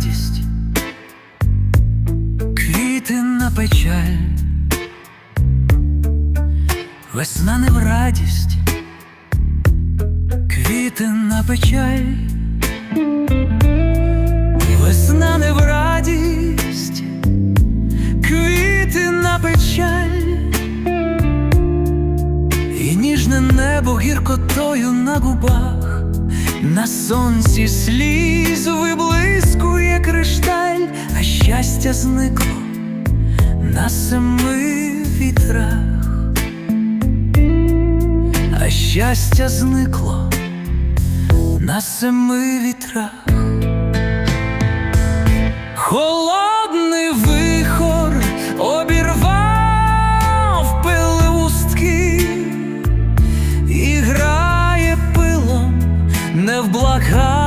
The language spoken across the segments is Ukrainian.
Радість, квіти на печаль, весна не в радість, квіти на печаль, весна не в радість, квіти на печаль, і ніжне небо гіркотою на губах. На сонці сліз виблискує кришталь, а щастя зникло на семи вітрах, а щастя зникло на семи вітрах. Холодний вихор обірвав пелустки і грає пилом невблаганний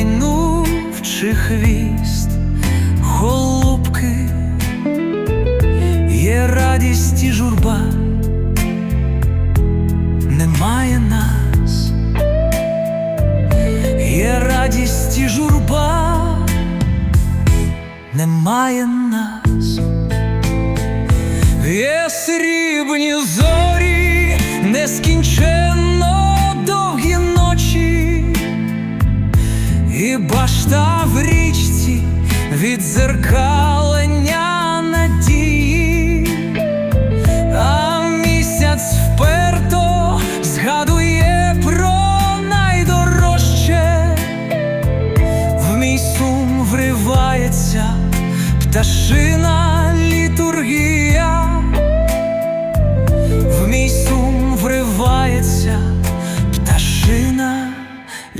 промайнув чи хвіст голубки, є радість і журба, немає нас, є радість і журба, немає нас. Є срібні зорі, нескінченно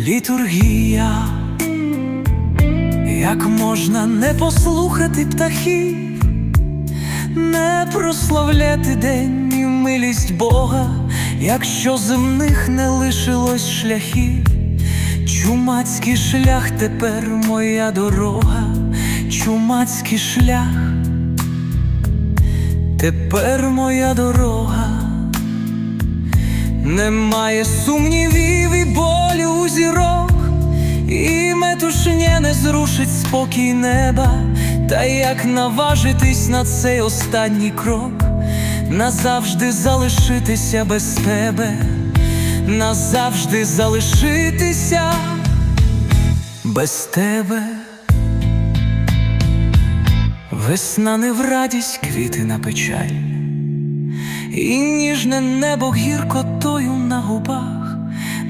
літургія, як можна не послухати птахів, не прославляти день і милість Бога, якщо земних не лишилось шляхів. Чумацький шлях тепер моя дорога, чумацький шлях, тепер моя дорога, немає сумнівів і болю у зірок, і метушня не зрушить спокій неба, та як наважитись на цей останній крок, назавжди залишитися без тебе. Назавжди залишитися без тебе. Весна не в радість квіти на печаль, і ніжне небо гіркотою на губах,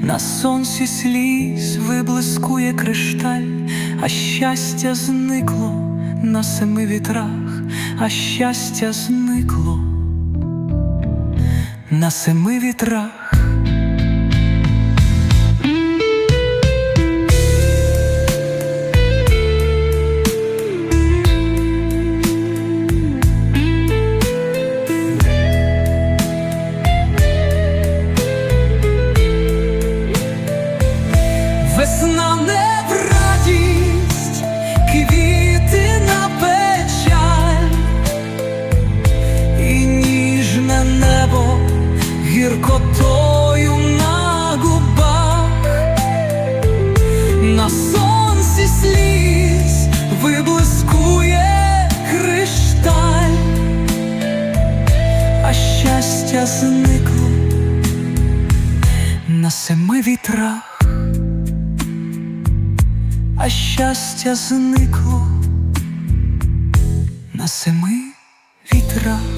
на сонці сліз виблискує кришталь, а щастя зникло на семи вітрах, а щастя зникло на семи вітрах. Щастя зникло на семи вітрах а щастя зникло на семи вітрах.